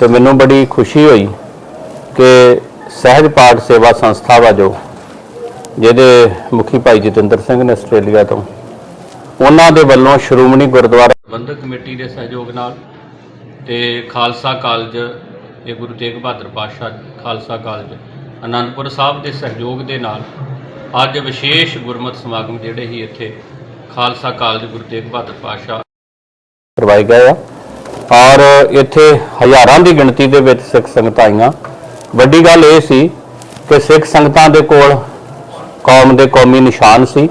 ਤੇ ਮੈਨੂੰ ਬੜੀ ਖੁਸ਼ੀ ਹੋਈ ਕਿ ਸਹਿਜ ਪਾਠ ਸੇਵਾ ਸੰਸਥਾ ਵਜੋਂ ਜਿਹਦੇ ਮੁਖੀ ਭਾਈ ਜਤਿੰਦਰ ਸਿੰਘ ਨੇ ਆਸਟ੍ਰੇਲੀਆ ਤੋਂ ਉਹਨਾਂ ਦੇ ਵੱਲੋਂ ਸ਼੍ਰੋਮਣੀ ਗੁਰਦੁਆਰਾ ਪ੍ਰਬੰਧਕ ਕਮੇਟੀ ਦੇ ਸਹਿਯੋਗ ਨਾਲ ਤੇ ਖਾਲਸਾ ਕਾਲਜ ਇਹ ਗੁਰੂ ਤੇਗ ਬਹਾਦਰ ਪਾਤਸ਼ਾਹ ਖਾਲਸਾ ਕਾਲਜ ਆਨੰਦਪੁਰ ਸਾਹਿਬ ਦੇ ਸਹਿਯੋਗ ਦੇ ਨਾਲ ਅੱਜ ਵਿਸ਼ੇਸ਼ ਗੁਰਮਤਿ ਸਮਾਗਮ ਜਿਹੜੇ ਹੀ ਇੱਥੇ ਖਾਲਸਾ ਕਾਲਜ ਗੁਰੂ ਤੇਗ ਬਹਾਦਰ ਪਾਤਸ਼ਾਹ ਕਰਵਾਏ ਗਏ ਆ। ਔਰ ਇੱਥੇ ਹਜ਼ਾਰਾਂ ਦੀ ਗਿਣਤੀ ਦੇ ਵਿੱਚ ਸਿੱਖ ਸੰਗਤਾਂ ਆਈਆਂ। ਵੱਡੀ ਗੱਲ ਇਹ ਸੀ ਕਿ ਸਿੱਖ ਸੰਗਤਾਂ ਦੇ ਕੋਲ ਕੌਮ ਦੇ ਕੌਮੀ ਨਿਸ਼ਾਨ ਸੀ।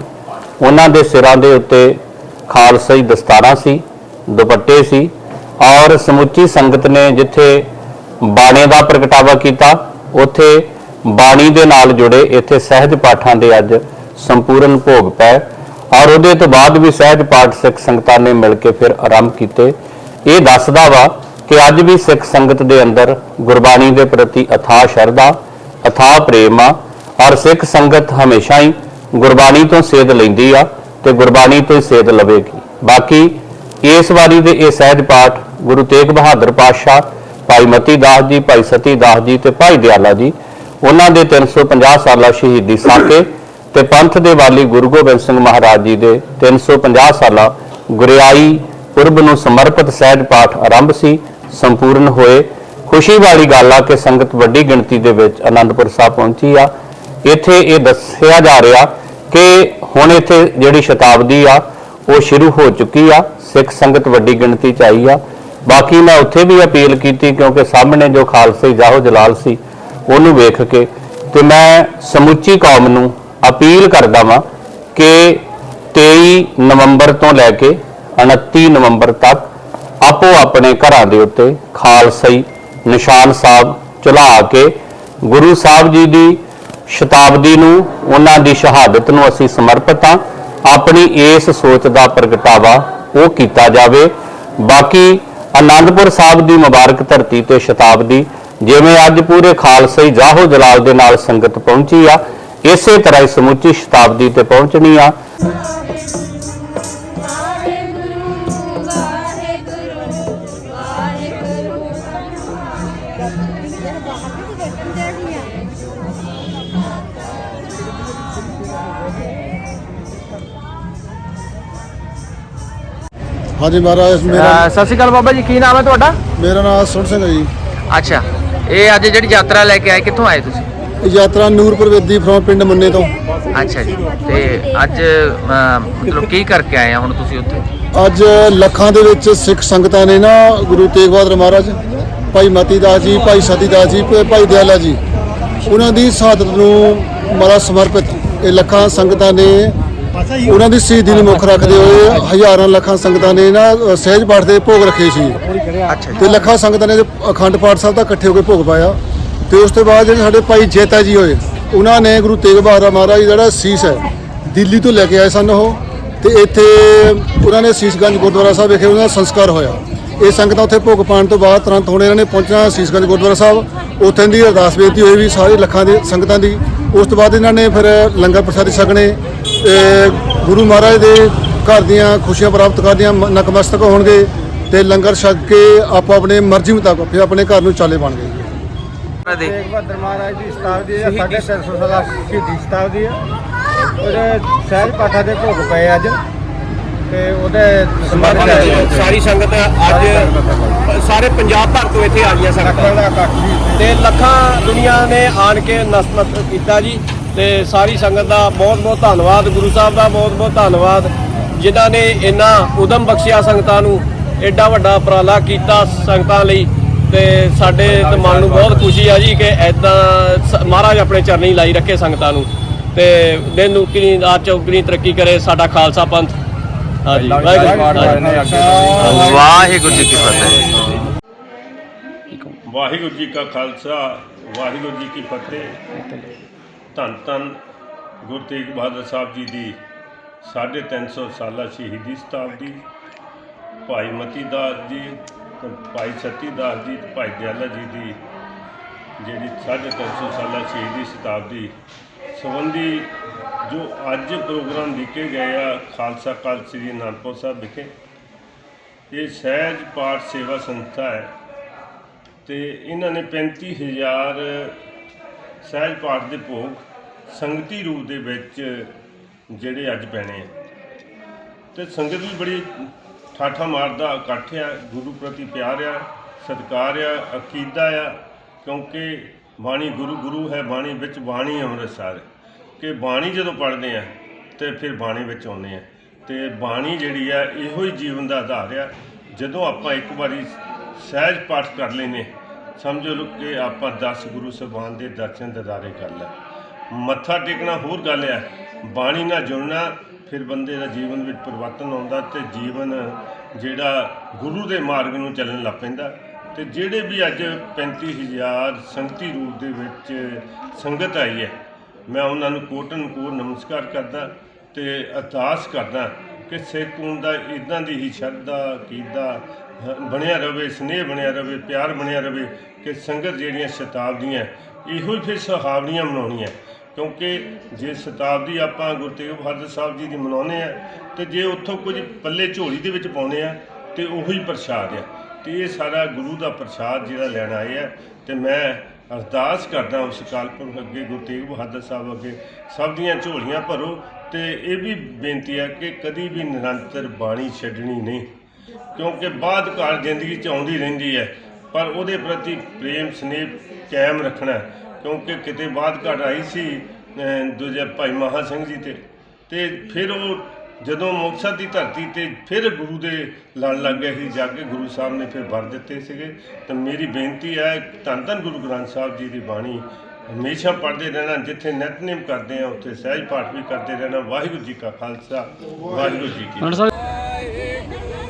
ਉਹਨਾਂ ਦੇ ਸਿਰਾਂ ਦੇ ਉੱਤੇ ਖਾਲਸਾਈ ਦਸਤਾਰਾਂ ਸੀ, ਦੁਪੱਟੇ ਸੀ ਔਰ ਸਮੁੱਚੀ ਸੰਗਤ ਨੇ ਜਿੱਥੇ ਬਾਣੇ ਦਾ ਪ੍ਰਗਟਾਵਾ ਕੀਤਾ, ਉੱਥੇ ਬਾਣੀ ਦੇ ਨਾਲ ਜੁੜੇ, ਇੱਥੇ ਸਹਿਜ ਪਾਠਾਂ ਦੇ ਅੱਜ ਸੰਪੂਰਨ ਭੋਗ ਪਏ ਔਰ ਉਹਦੇ ਤੋਂ ਬਾਅਦ ਵੀ ਸਹਿਜ ਪਾਠ ਸਿੱਖ ਸੰਗਤਾਂ ਨੇ ਮਿਲ ਕੇ ਫਿਰ ਆਰੰਭ ਕੀਤੇ। ਇਹ ਦੱਸਦਾ ਵਾ ਕਿ ਅੱਜ ਵੀ ਸਿੱਖ ਸੰਗਤ ਦੇ ਅੰਦਰ ਗੁਰਬਾਣੀ ਦੇ ਪ੍ਰਤੀ ਅਥਾਹ ਸ਼ਰਧਾ, ਅਥਾਹ ਪ੍ਰੇਮ ਆ ਔਰ ਸਿੱਖ ਸੰਗਤ ਹਮੇਸ਼ਾ ਹੀ ਗੁਰਬਾਣੀ ਤੋਂ ਸੇਧ ਲੈਂਦੀ ਆ ਤੇ ਗੁਰਬਾਣੀ ਤੋਂ ਹੀ ਸੇਧ ਲਵੇਗੀ। ਬਾਕੀ ਇਸ ਵਾਰੀ ਦੇ ਇਹ ਸਹਿਜ ਪਾਠ ਗੁਰੂ ਤੇਗ ਬਹਾਦਰ ਪਾਤਸ਼ਾਹ ਭਾਈ ਮਤੀ ਦਾਸ ਜੀ, ਭਾਈ ਸਤੀ ਦਾਸ ਜੀ ਤੇ ਭਾਈ ਦਿਆਲਾ ਜੀ, ਉਹਨਾਂ ਦੇ 350 ਸਾਲਾ ਸ਼ਹੀਦੀ ਸਾਕੇ ਤੇ ਪੰਥ ਦੇ ਵਾਲੀ ਗੁਰੂ ਗੋਬਿੰਦ ਸਿੰਘ ਮਹਾਰਾਜ ਜੀ ਦੇ 350 ਸਾਲਾ ਗੁਰਿਆਈ ਪੁਰਬ ਨੂੰ ਸਮਰਪਿਤ ਸਹਿਜ ਪਾਠ ਆਰੰਭ ਸੀ, ਸੰਪੂਰਨ ਹੋਏ। ਖੁਸ਼ੀ ਵਾਲੀ ਗੱਲ ਆ ਕਿ ਸੰਗਤ ਵੱਡੀ ਗਿਣਤੀ ਦੇ ਵਿੱਚ ਆਨੰਦਪੁਰ ਸਾਹਿਬ ਪਹੁੰਚੀ ਆ। ਇੱਥੇ ਇਹ ਦੱਸਿਆ ਜਾ ਰਿਹਾ ਕਿ ਹੁਣ ਇੱਥੇ ਜਿਹੜੀ ਸ਼ਤਾਬਦੀ ਆ, ਉਹ ਸ਼ੁਰੂ ਹੋ ਚੁੱਕੀ ਆ। ਸਿੱਖ ਸੰਗਤ ਵੱਡੀ ਗਿਣਤੀ ਚ ਆਈ ਆ। ਬਾਕੀ ਮੈਂ ਉੱਥੇ ਵੀ ਅਪੀਲ ਕੀਤੀ ਕਿਉਂਕਿ ਸਾਹਮਣੇ ਜੋ ਖਾਲਸੇ ਜਾਹੋ ਜਲਾਲ ਸੀ, ਉਹਨੂੰ ਵੇਖ ਕੇ। ਤੇ ਮੈਂ ਸਮੁੱਚੀ ਕੌਮ ਨੂੰ ਅਪੀਲ ਕਰਦਾ ਵਾਂ ਕਿ 23 ਨਵੰਬਰ ਤੋਂ ਲੈ ਕੇ 29 ਨਵੰਬਰ ਤੱਕ ਆਪੋ ਆਪਣੇ ਘਰਾਂ ਦੇ ਉੱਤੇ ਖਾਲਸਈ ਨਿਸ਼ਾਨ ਸਾਹਿਬ ਚਲਾ ਕੇ ਗੁਰੂ ਸਾਹਿਬ ਜੀ ਦੀ ਸ਼ਤਾਬਦੀ ਨੂੰ, ਉਹਨਾਂ ਦੀ ਸ਼ਹਾਦਤ ਨੂੰ ਅਸੀਂ ਸਮਰਪਿਤ ਹਾਂ। ਆਪਣੀ ਇਸ ਸੋਚ ਦਾ ਪ੍ਰਗਟਾਵਾ ਉਹ ਕੀਤਾ ਜਾਵੇ। ਬਾਕੀ ਆਨੰਦਪੁਰ ਸਾਹਿਬ ਦੀ ਮੁਬਾਰਕ ਧਰਤੀ ਤੇ ਸ਼ਤਾਬਦੀ, ਜਿਵੇਂ ਅੱਜ ਪੂਰੇ ਖਾਲਸਈ ਜਾਹੋ ਜਲਾਲ ਦੇ ਨਾਲ ਸੰਗਤ ਪਹੁੰਚੀ ਆ, ਇਸੇ ਤਰ੍ਹਾਂ ਹੀ ਸਮੁੱਚੀ ਸ਼ਤਾਬਦੀ ਤੇ ਪਹੁੰਚਣੀ ਆ। ਹਾਂਜੀ ਮਹਾਰਾਜ ਮੇਰਾ ਅਹ ਸਤਿ ਸ਼੍ਰੀ ਅਕਾਲ ਬਾਬਾ ਜੀ ਕੀ ਨਾਮ ਹੈ ਤੁਹਾਡਾ? ਮੇਰਾ ਨਾਮ ਸੁਣ ਸਿੰਘ ਹੈ ਜੀ। ਅੱਛਾ ਇਹ ਅੱਜ ਜਿਹੜੀ ਯਾਤਰਾ ਲੈ ਕੇ ਆਏ ਕਿੱਥੋਂ ਆਏ ਤੁਸੀਂ? ਇਹ ਯਾਤਰਾ ਨੂਰਪੁਰ ਵੇਦੀ ਫਰੋਮ ਪਿੰਡ ਮੰਨੇ ਤੋਂ। ਅੱਛਾ ਜੀ ਤੇ ਅੱਜ ਅਹ, ਮਤਲਬ ਕੀ ਕਰਕੇ ਆਏ ਆ ਹੁਣ ਤੁਸੀਂ ਉੱਥੇ? ਅੱਜ ਲੱਖਾਂ ਦੇ ਵਿੱਚ ਸਿੱਖ ਸੰਗਤਾਂ ਨੇ ਨਾ ਗੁਰੂ ਤੇਗ ਬਹਾਦਰ ਮਹਾਰਾਜ ਭਾਈ ਮਤੀ ਦਾਸ ਜੀ ਭਾਈ ਸਤੀ ਦਾਸ ਜੀ ਤੇ ਭਾਈ ਦਿਆਲਾ ਜੀ ਉਹਨਾਂ ਦੀ ਸ਼ਹਾਦਤ ਨੂੰ ਮਾਰਾ ਸਮਰਪਿਤ ਇਹ ਲੱਖਾਂ ਸੰਗਤਾਂ ਨੇ ਉਹਨਾਂ ਦੀ ਸ਼ਹੀਦੀ ਨੂੰ ਮੁੱਖ ਰੱਖਦੇ ਹੋਏ ਹਜ਼ਾਰਾਂ ਲੱਖਾਂ ਸੰਗਤਾਂ ਨੇ ਨਾ ਸਹਿਜ ਪਾਠ ਦੇ ਭੋਗ ਰੱਖੇ ਸੀ। ਤੇ ਲੱਖਾਂ ਸੰਗਤਾਂ ਨੇ ਅਖੰਡ ਪਾਠ ਸਾਹਿਬ ਦਾ ਇਕੱਠੇ ਹੋ ਕੇ ਭੋਗ ਪਾਇਆ। ਤੇ ਉਸ ਤੋਂ ਬਾਅਦ ਜਿਹੜੇ ਸਾਡੇ ਭਾਈ ਜੇਤਾ ਜੀ ਹੋਏ ਉਹਨਾਂ ਨੇ ਗੁਰੂ ਤੇਗ ਬਹਾਦਰ ਮਹਾਰਾਜ ਜਿਹੜਾ ਸੀਸ ਹੈ ਦਿੱਲੀ ਤੋਂ ਲੈ ਕੇ ਆਏ ਸਨ ਉਹ। ਤੇ ਇੱਥੇ ਉਹਨਾਂ ਨੇ ਸੀਸਗੰਜ ਗੁਰਦੁਆਰਾ ਸਾਹਿਬ ਵਿਖੇ ਉਹਨਾਂ ਦਾ ਸੰਸਕਾਰ ਹੋਇਆ। ਇਹ ਸੰਗਤਾਂ ਉੱਥੇ ਭੋਗ ਪਾਉਣ ਤੋਂ ਬਾਅਦ ਤੁਰੰਤ ਹੁਣ ਇਹਨਾਂ ਨੇ ਪਹੁੰਚਣਾ ਸੀਸਗੰਜ ਗੁਰਦੁਆਰਾ ਸਾਹਿਬ। ਉੱਥੇ ਦੀ ਅਰਦਾਸ ਬੇਨਤੀ ਹੋਈ ਵੀ ਸਾਰੇ ਲੱਖਾਂ ਦੇ ਸੰਗਤਾਂ ਦੀ ਉਸ ਤੋਂ ਬਾਅਦ ਇਹਨਾਂ ਨੇ ਫਿਰ ਲੰਗਰ ਪ੍ਰਸ਼ਾਦ ਛਕਣੇ ਗੁਰੂ ਮਹਾਰਾਜ ਦੇ ਘਰ ਦੀਆਂ ਖੁਸ਼ੀਆਂ ਪ੍ਰਾਪਤ ਕਰਦੀਆਂ, ਮ- ਨਤਮਸਤਕ ਹੋਣਗੇ ਤੇ ਲੰਗਰ ਛਕ ਕੇ ਆਪੋ ਆਪਣੇ ਮਰਜ਼ੀ ਮੁਤਾਬਕ ਫਿਰ ਆਪਣੇ ਘਰ ਨੂੰ ਚਾਲੇ ਬਣ ਗਏ। ਦੇ ਬਹਾਦਰ ਮਹਾਰਾਜ ਦੀ ਸ਼ਤਾਬਦੀ ਹੈ ਸਾਢੇ ਤਿੰਨ ਸਾਲਾ ਸ਼ਹੀਦੀ ਸ਼ਤਾਬਦੀ ਹੈ ਉਹਦੇ ਸਹਿਜ ਪਾਠਾਂ ਦੇ ਭੋਗ ਪਏ ਅੱਜ। ਤੇ ਉਹਦੇ ਸੰਬੰਧ ਸਾਰੀ ਸੰਗਤ ਅੱਜ ਸਾਰੇ ਪੰਜਾਬ ਭਰ ਤੋਂ ਇੱਥੇ ਆ ਗਈਆਂ ਲੱਖਾਂ ਸੰਗਤਾਂ ਦਾ ਇਕੱਠ ਸੀ ਤੇ ਲੱਖਾਂ ਦੁਨੀਆ ਨੇ ਆਣ ਕੇ ਨਸਮਤ ਕੀਤਾ ਜੀ। ਤੇ ਸਾਰੀ ਸੰਗਤ ਦਾ ਬਹੁਤ ਬਹੁਤ ਧੰਨਵਾਦ ਗੁਰੂ ਸਾਹਿਬ ਦਾ ਬਹੁਤ ਬਹੁਤ ਧੰਨਵਾਦ ਜਿਨ੍ਹਾਂ ਨੇ ਇੰਨਾ ਉਦਮ ਬਖਸ਼ਿਆ ਸੰਗਤਾਂ ਨੂੰ ਐਡਾ ਵੱਡਾ ਉਪਰਾਲਾ ਕੀਤਾ ਸੰਗਤਾਂ ਲਈ। ਤੇ ਸਾਡੇ ਤੇ ਮਨ ਨੂੰ ਬਹੁਤ ਖੁਸ਼ੀ ਆ ਜੀ ਕਿ ਐਦਾਂ ਮਹਾਰਾਜ ਆਪਣੇ ਚਰਨੀ ਲਾਈ ਰੱਖੇ ਸੰਗਤਾਂ ਨੂੰ। ਤੇ ਦਿਨ ਨੂੰ ਕਿਨੀ ਰਾਤ ਚੌਕਰੀ ਤਰੱਕੀ ਕਰੇ ਸਾਡਾ ਖਾਲਸਾ ਪੰਥ। ਹਾਂਜੀ ਵਾਹਿਗੁਰੂ ਜੀ ਕੀ ਫਤਿਹ। ਵਾਹਿਗੁਰੂ ਜੀ ਕਾ ਖਾਲਸਾ ਵਾਹਿਗੁਰੂ ਜੀ ਕੀ ਫਤਿਹ। ਧੰਨ ਧੰਨ ਗੁਰੂ ਤੇਗ ਬਹਾਦਰ ਸਾਹਿਬ ਜੀ ਦੀ 350 ਸਾਲਾ ਸ਼ਹੀਦੀ ਸ਼ਤਾਬਦੀ ਭਾਈ ਮਤੀ ਦਾਸ ਜੀ ਭਾਈ ਸਤੀ ਦਾਸ ਜੀ ਭਾਈ ਦਿਆਲਾ ਜੀ ਦੀ ਜਿਹੜੀ 350 ਸਾਲਾ ਸ਼ਹੀਦੀ ਸ਼ਤਾਬਦੀ ਸੰਬੰਧੀ ਜੋ ਅੱਜ ਪ੍ਰੋਗਰਾਮ ਲਿਖੇ ਗਏ ਆ, ਖਾਲਸਾ ਕਾਲ ਸ੍ਰੀ ਅਨੰਦਪੁਰ ਸਾਹਿਬ ਵਿਖੇ, ਇਹ ਸਹਿਜ ਪਾਠ ਸੇਵਾ ਸੰਸਥਾ ਹੈ ਤੇ ਇਹਨਾਂ ਨੇ 35000 ਸਹਿਜ ਪਾਠ ਦੇ ਭੋਗ ਸੰਗਤੀ ਰੂਪ ਦੇ ਵਿੱਚ ਜਿਹੜੇ ਅੱਜ ਪੈਣੇ ਆ। ਤੇ ਸੰਗਤ ਵੀ ਬੜੀ ਠਾਠਾ ਮਾਰਦਾ, ਇਕੱਠ ਆ, ਗੁਰੂ ਪ੍ਰਤੀ ਪਿਆਰ ਆ, ਸਤਿਕਾਰ ਆ, ਅਕੀਦਾ ਆ, ਕਿਉਂਕਿ ਬਾਣੀ ਗੁਰੂ ਗੁਰੂ ਹੈ, ਬਾਣੀ ਵਿੱਚ ਬਾਣੀ ਅੰਮ੍ਰਿਤਸਰ ਕਿ ਬਾਣੀ ਜਦੋਂ ਪੜ੍ਹਦੇ ਆ ਤੇ ਫਿਰ ਬਾਣੀ ਵਿੱਚ ਆਉਂਦੇ ਆ। ਤੇ ਬਾਣੀ ਜਿਹੜੀ ਆ, ਇਹੋ ਹੀ ਜੀਵਨ ਦਾ ਆਧਾਰ ਆ। ਜਦੋਂ ਆਪਾਂ ਇੱਕ ਵਾਰੀ ਸਹਿਜ ਪਾਠ ਕਰ ਲੈਨੇ ਸਮਝੋ ਲੋ ਕਿ ਆਪਾਂ 10 ਗੁਰੂ ਸਾਹਿਬਾਨ ਦੇ ਦਰਸ਼ਨ ਦਿਦਾਰੇ ਕਰ ਲੈ ਮੱਥਾ ਟੇਕਣਾ ਹੋਰ ਗੱਲ ਆ, ਬਾਣੀ ਨਾਲ ਜੁੜਨਾ, ਫਿਰ ਬੰਦੇ ਦਾ ਜੀਵਨ ਵਿੱਚ ਪਰਿਵਰਤਨ ਆਉਂਦਾ ਤੇ ਜੀਵਨ ਜਿਹੜਾ ਗੁਰੂ ਦੇ ਮਾਰਗ ਨੂੰ ਚੱਲਣ ਲੱਗ ਪੈਂਦਾ। ਤੇ ਜਿਹੜੇ ਵੀ ਅੱਜ 35000 ਸੰਗਤੀ ਰੂਪ ਦੇ ਵਿੱਚ ਸੰਗਤ ਆਈ ਹੈ ਮੈਂ ਉਹਨਾਂ ਨੂੰ ਕੋਟਨ ਕੋਟ ਨਮਸਕਾਰ ਕਰਦਾ ਤੇ ਅਰਦਾਸ ਕਰਦਾ ਕਿ ਸਿੱਖ ਕੌਮ ਦਾ ਇਦਾਂ ਦੀ ਹੀ ਸ਼ਰਧਾ ਕੀਦਾ ਬਣਿਆ ਰਵੇ, ਸਨੇਹ ਬਣਿਆ ਰਵੇ, ਪਿਆਰ ਬਣਿਆ ਰਵੇ ਕਿ ਸੰਗਤ ਜਿਹੜੀਆਂ ਸ਼ਤਾਬਦੀਆਂ, ਇਹੋ ਹੀ ਫਿਰ ਸੁਹਾਵਣੀਆਂ ਮਨਾਉਣੀਆਂ। ਕਿਉਂਕਿ ਜੇ ਸ਼ਤਾਬਦੀ ਆਪਾਂ ਗੁਰੂ ਤੇਗ ਬਹਾਦਰ ਸਾਹਿਬ ਜੀ ਦੀ ਮਨਾਉਂਦੇ ਆ, ਤੇ ਜੇ ਉੱਥੋਂ ਕੁਝ ਪੱਲੇ ਝੋਲੀ ਦੇ ਵਿੱਚ ਪਾਉਂਦੇ ਆ, ਤੇ ਉਹੀ ਪ੍ਰਸ਼ਾਦ ਆ। ਤੇ ਇਹ ਸਾਰਾ ਗੁਰੂ ਦਾ ਪ੍ਰਸ਼ਾਦ ਜਿਹੜਾ ਲੈਣ ਆਏ ਆ ਤੇ ਮੈਂ ਅਰਦਾਸ ਕਰਦਾ ਉਸ ਕਾਲਪੁਰਖ ਅੱਗੇ ਗੁਰੂ ਤੇਗ ਬਹਾਦਰ ਸਾਹਿਬ ਅੱਗੇ ਸਭ ਦੀਆਂ ਝੋਲੀਆਂ ਭਰੋ ਤੇ ਇਹ ਵੀ ਬੇਨਤੀ ਹੈ ਕਿ ਕਦੀ ਵੀ ਨਿਰੰਤਰ ਬਾਣੀ ਛੱਡਣੀ ਨਹੀਂ ਕਿਉਂਕਿ ਬਾਅਦ ਕਾਲ ਜ਼ਿੰਦਗੀ ਚ ਆਉਂਦੀ ਰਹਿੰਦੀ ਹੈ ਪਰ ਉਹਦੇ ਪ੍ਰਤੀ ਪ੍ਰੇਮ ਸਨੇਹ ਕਾਇਮ ਰੱਖਣਾ ਕਿਉਂਕਿ ਕਿਤੇ ਬਾਅਦ ਘਟ ਆਈ ਸੀ ਅਹ, ਦੂਜੇ ਭਾਈ ਮਹਾ ਸਿੰਘ ਜੀ ਤੇ ਤੇ ਫਿਰ ਉਹ ਜਦੋਂ ਮੁਕਤਸਰ ਦੀ ਧਰਤੀ ਤੇ ਫਿਰ ਗੁਰੂ ਦੇ ਲੜ ਲੱਗ ਗਏ ਸੀ ਜਾ ਕੇ ਗੁਰੂ ਸਾਹਿਬ ਨੇ ਫਿਰ ਵਰ ਦਿੱਤੇ ਸੀਗੇ। ਤਾਂ ਮੇਰੀ ਬੇਨਤੀ ਹੈ ਧੰਨ ਧੰਨ ਗੁਰੂ ਗ੍ਰੰਥ ਸਾਹਿਬ ਜੀ ਦੀ ਬਾਣੀ ਹਮੇਸ਼ਾ ਪੜ੍ਹਦੇ ਰਹਿਣਾ ਜਿੱਥੇ ਨਿਤਨੇਮ ਕਰਦੇ ਆ ਉੱਥੇ ਸਹਿਜ ਪਾਠ ਵੀ ਕਰਦੇ ਰਹਿਣਾ। ਵਾਹਿਗੁਰੂ ਜੀ ਕਾ ਖਾਲਸਾ ਵਾਹਿਗੁਰੂ ਜੀ ਕੀ ਫਤਿਹ।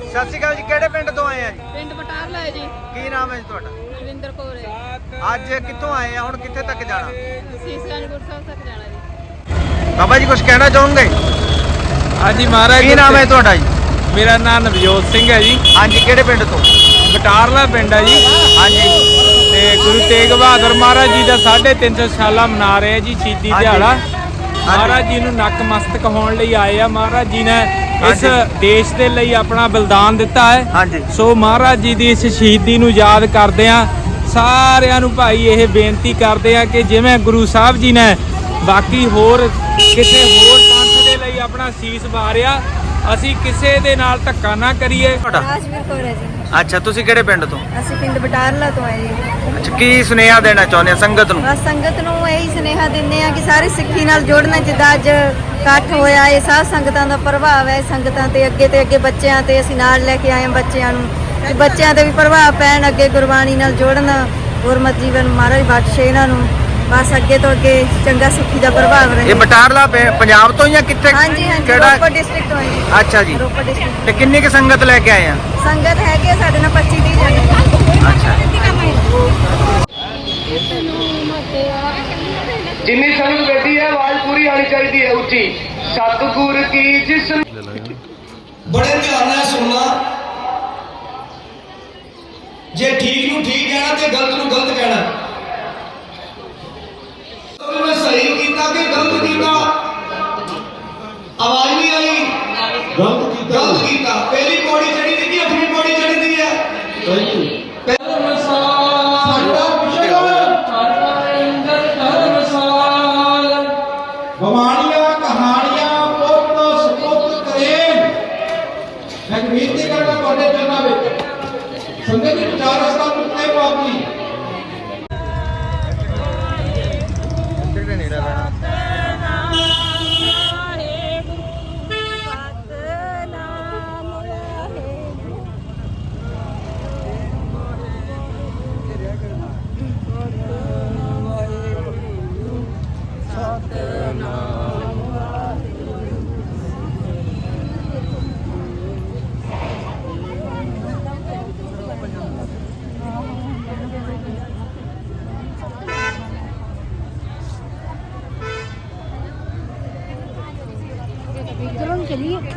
ਸਤਿ ਸ਼੍ਰੀ ਅਕਾਲ ਜੀ ਕਿਹੜੇ ਪਿੰਡ ਤੋਂ ਆਏ ਆ ਜੀ? ਪਿੰਡ ਬਟਾਲਾ ਹੈ ਜੀ। ਕੀ ਨਾਮ ਹੈ ਜੀ ਤੁਹਾਡਾ? ਰਵਿੰਦਰ ਕੌਰ ਹੈ ਅੱਜ ਕਿੱਥੋਂ ਆਏ ਆ ਹੁਣ ਕਿੱਥੇ ਤੱਕ ਜਾਣਾ? ਸੀਸਗੰਜ ਗੁਰਸਾਹਿਬ ਤੱਕ ਜਾਣਾ ਜੀ। ਬਾਬਾ ਜੀ ਕੁਝ ਕਹਿਣਾ ਚਾਹੋਗੇ? ਹਾਂਜੀ ਮਹਾਰਾਜ ਕੀ ਨਾਮ ਹੈ ਤੁਹਾਡਾ ਜੀ? ਮੇਰਾ ਨਾਮ ਨਵਜੋਤ ਸਿੰਘ ਹੈ ਜੀ। ਹਾਂਜੀ ਕਿਹੜੇ ਪਿੰਡ ਤੋਂ? ਬਟਾਰਲਾ ਪਿੰਡ ਹੈ ਜੀ। ਹਾਂਜੀ। ਤੇ ਗੁਰੂ ਤੇਗ ਬਹਾਦਰ ਮਹਾਰਾਜ ਜੀ ਦਾ 350 ਸਾਲਾ ਮਨਾ ਰਹੇ ਆ ਜੀ ਸ਼ਹੀਦੀ। ਦਿਹਾੜਾ। ਮਹਾਰਾਜ ਜੀ ਨੂੰ ਨਕਮਸਤਕ ਹੋਣ ਲਈ ਆਏ ਆ। ਮਹਾਰਾਜ ਜੀ ਨੇ ਇਸ। ਦੇਸ਼ ਦੇ ਲਈ ਆਪਣਾ ਬਲਿਦਾਨ ਦਿੱਤਾ ਹੈ। ਹਾਂਜੀ। ਸੋ ਮਹਾਰਾਜ ਜੀ ਦੀ ਇਸ ਸ਼ਹੀਦੀ ਨੂੰ ਯਾਦ ਕਰਦੇ ਆ। ਸਾਰਿਆਂ ਨੂੰ ਭਾਈ ਇਹ ਬੇਨਤੀ ਕਰਦੇ ਆ ਕਿ ਜਿਵੇਂ ਗੁਰੂ ਸਾਹਿਬ ਜੀ ਨੇ ਬਾਕੀ ਹੋਰ ਕਿਸੇ ਹੋਰ ਆਪਣਾ ਸੀਸ ਵਾਰਿਆ ਅਸੀਂ ਕਿਸੇ ਦੇ ਨਾਲ ਧੱਕਾ ਨਾ ਕਰੀਏ। ਤੁਹਾਡਾ? ਰਾਜਵੀਰ ਕੌਰ ਹੈ ਜੀ। ਅੱਛਾ ਤੁਸੀਂ ਕਿਹੜੇ ਪਿੰਡ ਤੋਂ? ਅਸੀਂ ਪਿੰਡ ਬਟਾਰਲਾ ਤੋਂ ਆਏ ਜੀ। ਅੱਛਾ ਕੀ ਸੁਨੇਹਾ ਦੇਣਾ ਚਾਹੁੰਦੇ ਆ ਸੰਗਤ ਨੂੰ? ਬਸ ਸੰਗਤ ਨੂੰ ਇਹੀ ਸੁਨੇਹਾ ਦਿੰਦੇ ਆ ਕਿ ਸਾਰੇ ਸਿੱਖੀ ਨਾਲ ਜੋੜਨਾ ਜਿੱਦਾਂ ਅੱਜ ਇਕੱਠ ਹੋਇਆ ਇਹ ਸਾਧ ਸੰਗਤਾਂ ਦਾ ਪ੍ਰਭਾਵ ਹੈ ਸੰਗਤਾਂ ਤੇ ਅੱਗੇ ਤੇ ਅੱਗੇ ਬੱਚਿਆਂ ਤੇ ਅਸੀਂ ਨਾਲ ਲੈ ਕੇ ਆਏ ਹਾਂ ਬੱਚਿਆਂ ਨੂੰ। ਕਿ ਬੱਚਿਆਂ ਤੇ ਵੀ ਪ੍ਰਭਾਵ ਪੈਣ ਅੱਗੇ ਗੁਰਬਾਣੀ ਨਾਲ ਜੋੜਨ ਗੁਰਮਤਿ ਜੀਵਨ ਮਹਾਰਾਜ ਬਖਸ਼ੇ ਇਹਨਾਂ ਨੂੰ। ਬਸ ਅੱਗੇ ਤੋਂ ਅੱਗੇ ਚੰਗਾ ਸਿੱਖੀ ਦਾ ਪ੍ਰਭਾਵ ਰਹੇ। ਇਹ ਬਟਾਰਲਾ ਪਿੰ- ਪੰਜਾਬ ਤੋਂ ਜਾਂ ਕਿੱਥੇ? ਹਾਂਜੀ ਹਾਂਜੀ ਕਿਹੜਾ? ਰੋਪੜ ਡਿਸਟ੍ਰਿਕਟ ਤੋਂ ਹੈ ਜੀ। ਅੱਛਾ ਜੀ। ਰੋਪੜ ਡਿਸਟ੍ਰਿਕਟ ਤੇ ਕਿੰਨੀ ਕੁ ਸੰਗਤ ਲੈ ਕੇ ਆਏ ਆ? ਸੰਗਤ ਹੈਗੀ ਆ ਸਾਡੇ ਨਾਲ 25 30 ਜਣੇ। ਅੱਛਾ। ਜਿੰਨੀ ਸੰਗਤ ਬੈਠੀ ਹੈ ਆਵਾਜ਼ ਪੂਰੀ ਆਣੀ ਚਾਹੀਦੀ ਹੈ ਉੱਚੀ। ਸਤਿਗੁਰ ਕੀ ਜਿਸ ਬੜੇ ਧਿਆਨ ਨਾਲ ਸੁਣਨਾ। ਜੇ ਠੀਕ ਨੂੰ ਠੀਕ ਕਹਿਣਾ ਤੇ ਗਲਤ ਨੂੰ ਗਲਤ ਕਹਿਣਾ ਕਦੇ ਮੈਂ ਕੀਤਾ ਕਿ ਗਲਤ ਕੀਤਾ। ਆਵਾਜ਼ ਨਹੀਂ ਆਈ। ਗਲਤ ਕੀਤਾ। ਗਲਤ ਕੀਤਾ। ਪਹਿਲੀ ਪੌੜੀ ਚੜੀ ਦੀ ਕਿ ਅੱਠਵੀਂ ਪੌੜੀ ਚੜੀ ਦੀ ਹੈ। ਸਾਡਾ ਬਵਾਨੀਆਂ ਕਹਾਣੀਆਂ ਹੋ